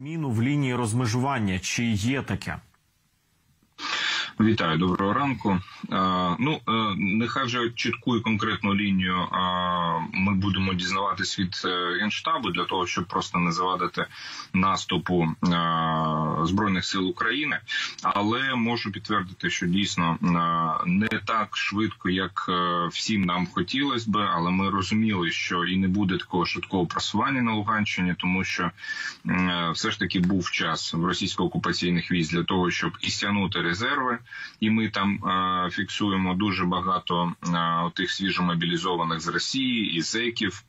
Міну в лінії розмежування чи є таке? Вітаю, доброго ранку. Ну е, нехай вже чітку і конкретну лінію ми будемо дізнаватись від е, генштабу для того, щоб просто не завадити наступу збройних сил України. Але можу підтвердити, що дійсно не так швидко, як е, всім нам хотілося би, але ми розуміли, що і не буде такого швидкого просування на Луганщині, тому що все ж таки був час в російсько-окупаційних військ для того, щоб і стягнути резерви і ми там фіксуємо дуже багато тих свіжомобілізованих з Росії і зеків.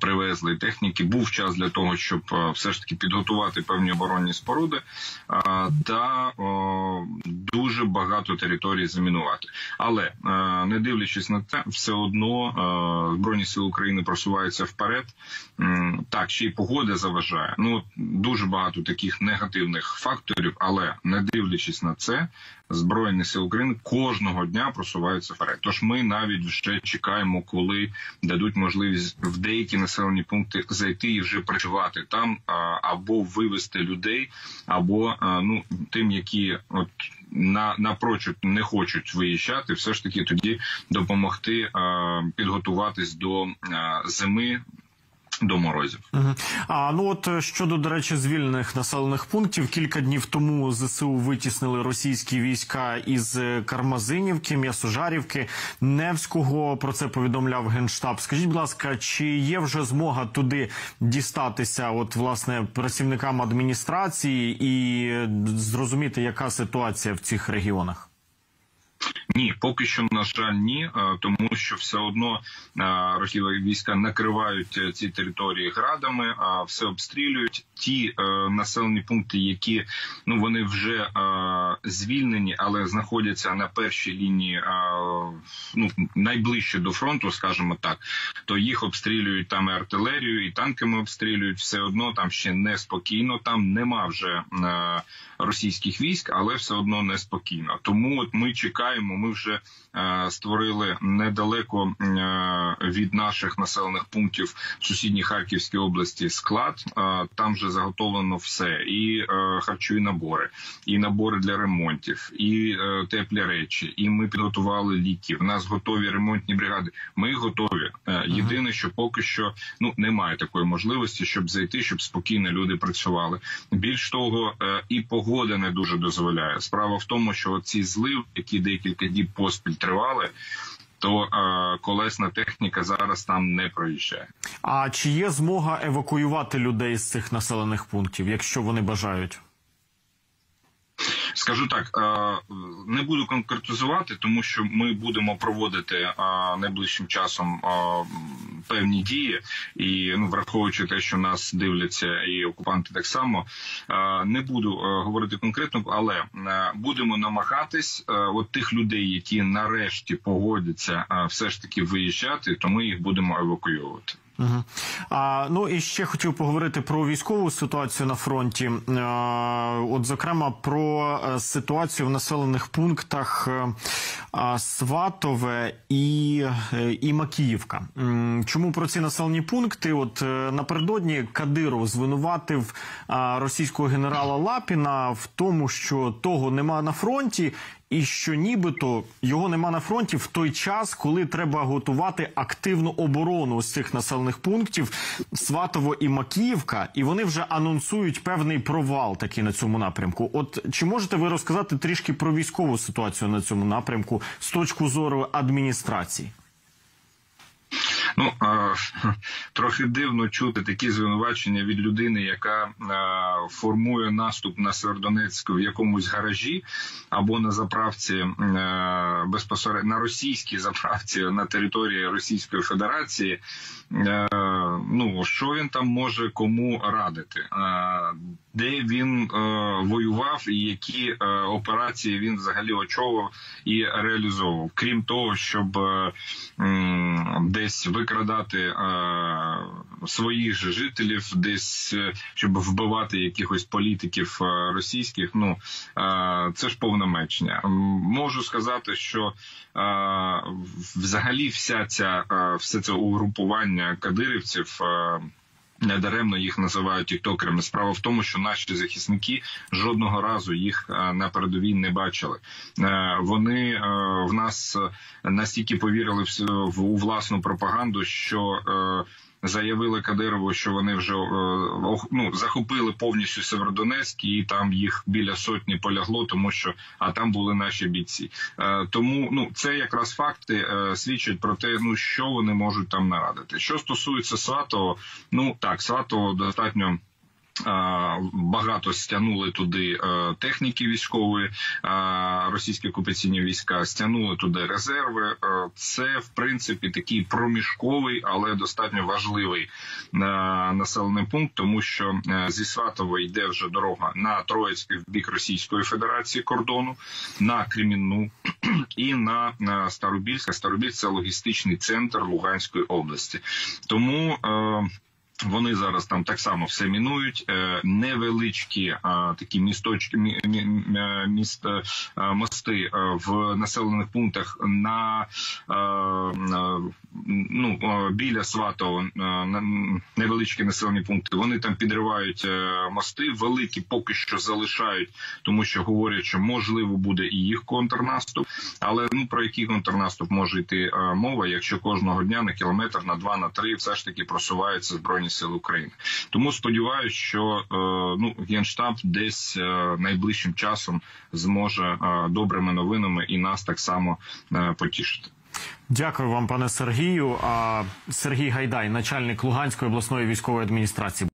Привезли техніки, був час для того, щоб все ж таки підготувати певні оборонні споруди та дуже багато територій замінувати. Але не дивлячись на це, все одно збройні сили України просуваються вперед. Так, ще й погода заважає. Ну дуже багато таких негативних факторів, але не дивлячись на це, збройні сили України кожного дня просуваються вперед. Тож ми навіть вже чекаємо, коли дадуть можливість в деякі населені пункти зайти і вже працювати там або вивести людей, або ну тим, які от на напрочуд не хочуть виїжджати, все ж таки тоді допомогти підготуватись до зими до морозів. А ну от е, щодо до речі, звільнених населених пунктів кілька днів тому зсу витіснили російські війська із е, Кармазинівки, М'ясожарівки, Невського. Про це повідомляв генштаб. Скажіть, будь ласка, чи є вже змога туди дістатися? От власне працівникам адміністрації і е, зрозуміти, яка ситуація в цих регіонах? Ні, поки що на жаль, ні, е, тому що все одно е, російські війська накривають е, ці території градами, а все обстрілюють. Ті населені пункти, які ну вони вже звільнені, але знаходяться на першій лінії, ну найближче до фронту, скажімо так, то їх обстрілюють там і артилерію, і танками обстрілюють. Все одно там ще неспокійно. Там нема вже російських військ, але все одно неспокійно. Тому от ми чекаємо. Ми вже е, створили недалеко е, від наших населених пунктів в сусідній Харківській області склад. Е, там вже заготовлено все: і харчові набори, і набори для ремонтів, і теплі речі. І ми підготували ліки. В нас готові ремонтні бригади. Ми готові. Єдине, що поки що ну немає такої можливості, щоб зайти, щоб спокійно люди працювали. Більш того, і погода не дуже дозволяє. Справа в тому, що ці злив, які декілька діб поспіль тривали. То е, колесна техніка зараз там не проїжджає. А чи є змога евакуювати людей з цих населених пунктів, якщо вони бажають? Скажу так, е, не буду конкретизувати, тому що ми будемо проводити е, найближчим часом е, певні дії, і ну враховуючи те, що нас дивляться, і окупанти так само не буду говорити конкретно, але будемо намагатись от тих людей, які нарешті погодяться, все ж таки виїжджати, то ми їх будемо евакуювати. А, Ну і ще хотів поговорити про військову ситуацію на фронті. А, От, зокрема, про е, ситуацію в населених пунктах а, е, Сватове і е, і Макіївка. Чому про ці населені пункти? От напередодні Кадиров звинуватив російського генерала Лапіна в тому, що того нема на фронті, і що нібито його нема на фронті в той час, коли треба готувати активну оборону з цих населених пунктів Сватово і Макіївка, і вони вже анонсують певний провал такий на цьому напрямку. От чи можете ви розказати трішки про військову ситуацію на цьому напрямку з точки зору адміністрації? Ну трохи дивно чути такі звинувачення від людини, яка формує наступ на Севердонецьк в якомусь гаражі або на заправці безпосередньо на російській заправці на території Російської Федерації. Ну що він там може кому радити? Де він воював і які операції він взагалі очолив і реалізовував, крім того, щоб десь викрадати е, своїх жителів, десь е, щоб вбивати якихось політиків е, російських. Ну це ж повна мечня. Можу сказати, що взагалі вся ця все це угрупування кадирівців. Недаремно їх називають тіктокерами. Справа в тому, що наші захисники жодного разу їх е, на передовій не бачили. Е, Вони е, в нас настільки повірили в, власну пропаганду, що заявили Кадирову, що вони вже е, ну, захопили повністю Северодонецьк, і там їх біля сотні полягло, тому що а там були наші бійці. Е, Тому ну це якраз факти е, свідчать про те, ну що вони можуть там нарадити. Що стосується Сватого, ну так, Сватого достатньо. Багато стягнули туди е, техніки військової, е, російські окупаційні війська стягнули туди резерви. Е, Це в принципі такий проміжковий, але достатньо важливий населений пункт, тому що зі Сватова йде вже дорога на Троїцьк в бік Російської Федерації кордону, на Кремінну і на е, Старобільськ. Це логістичний центр Луганської області. Тому вони зараз там так само все мінують. Е, невеличкі а, такі місточки, мі, мі, мі- міст, е, мости е, в населених пунктах на е, е, ну е, біля Сватого е, на- невеличкі населені пункти. Вони там підривають е, мости. Великі поки що залишають, тому що говорять, що можливо буде і їх контрнаступ. Але ну про який контрнаступ може йти е, мова, якщо кожного дня на кілометр, на два, на три все ж таки просуваються збройні сили України. Тому сподіваюся, що е, ну генштаб десь е, найближчим часом зможе е, добрими новинами і нас так само потішити. Дякую вам, пане Сергію. А Сергій Гайдай, начальник Луганської обласної військової адміністрації.